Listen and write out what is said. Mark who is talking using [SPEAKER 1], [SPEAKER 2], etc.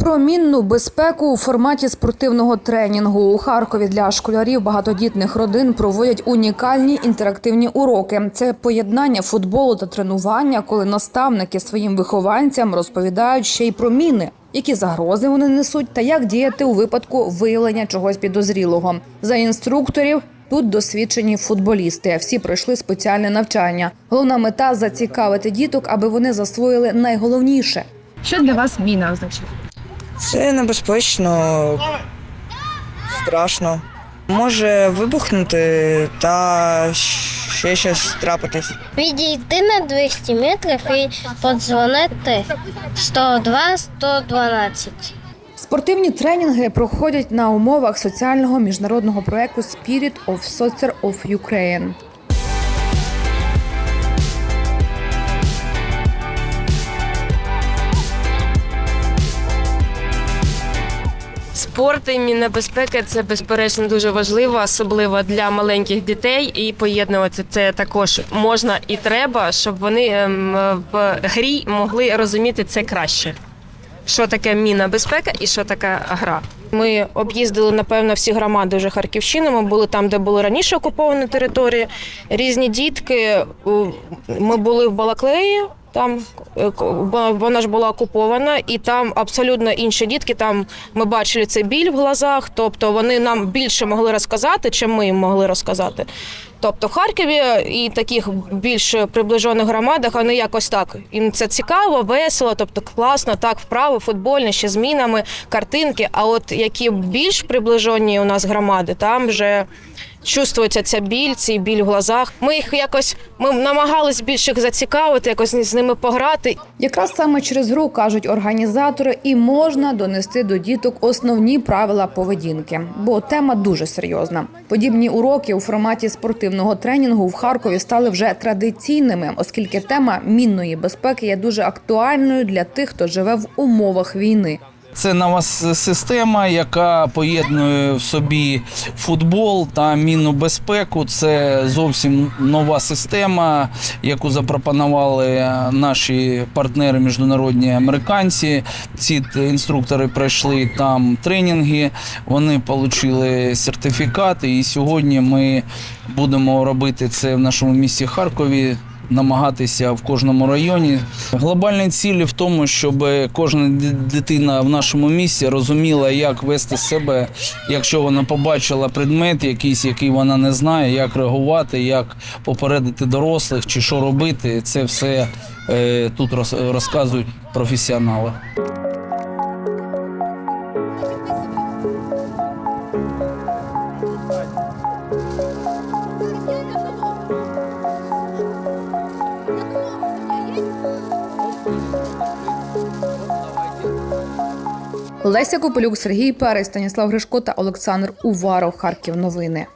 [SPEAKER 1] Про мінну безпеку у форматі спортивного тренінгу у Харкові для школярів багатодітних родин проводять унікальні інтерактивні уроки. Це поєднання футболу та тренування, коли наставники своїм вихованцям розповідають ще й про міни, які загрози вони несуть, та як діяти у випадку виявлення чогось підозрілого. За інструкторів тут досвідчені футболісти. Всі пройшли спеціальне навчання. Головна мета зацікавити діток, аби вони засвоїли найголовніше.
[SPEAKER 2] Що для вас міна означає?
[SPEAKER 3] Це небезпечно, страшно. Може вибухнути та ще щось трапитись.
[SPEAKER 4] Відійти на 200 метрів і подзвонити 102-112.
[SPEAKER 1] Спортивні тренінги проходять на умовах соціального міжнародного проекту Spirit of Soccer of Ukraine.
[SPEAKER 5] Спорт і безпека це безперечно дуже важливо, особливо для маленьких дітей. І поєднувати це також можна і треба, щоб вони ем, в грі могли розуміти це краще. Що таке мінна безпека і що таке гра.
[SPEAKER 6] Ми об'їздили напевно всі громади вже Харківщини. Ми були там, де були раніше окуповані території. Різні дітки. Ми були в Балаклеї. Там е, вона ж була окупована, і там абсолютно інші дітки. Там ми бачили цей біль в глазах. Тобто вони нам більше могли розказати, чим ми їм могли розказати. Тобто в Харкові і таких більш приближених громадах вони якось так. Їм це цікаво, весело, тобто класно, так, вправи, футбольні, ще змінами, картинки. А от які більш приближені у нас громади, там вже чувствується ця біль, цей біль в глазах. Ми їх якось ми намагались більш їх зацікавити, якось з ними пограти.
[SPEAKER 1] Якраз саме через гру кажуть організатори, і можна донести до діток основні правила поведінки, бо тема дуже серйозна. Подібні уроки у форматі спортивного тренінгу в Харкові стали вже традиційними, оскільки тема мінної безпеки є дуже актуальною для тих, хто живе в умовах війни.
[SPEAKER 7] Це нова система, яка поєднує в собі футбол та мінну безпеку. Це зовсім нова система, яку запропонували наші партнери міжнародні американці. Ці інструктори пройшли там тренінги, вони отримали сертифікати, і сьогодні ми будемо робити це в нашому місті Харкові намагатися в кожному районі. Глобальні цілі в тому, щоб кожна дитина в нашому місті розуміла, як вести себе, якщо вона побачила предмет якийсь, який вона не знає, як реагувати, як попередити дорослих чи що робити. Це все е, тут роз- розказують професіонали.
[SPEAKER 1] Леся Копелюк, Сергій Перець, Станіслав Гришко та Олександр Уваров. Харків. Новини.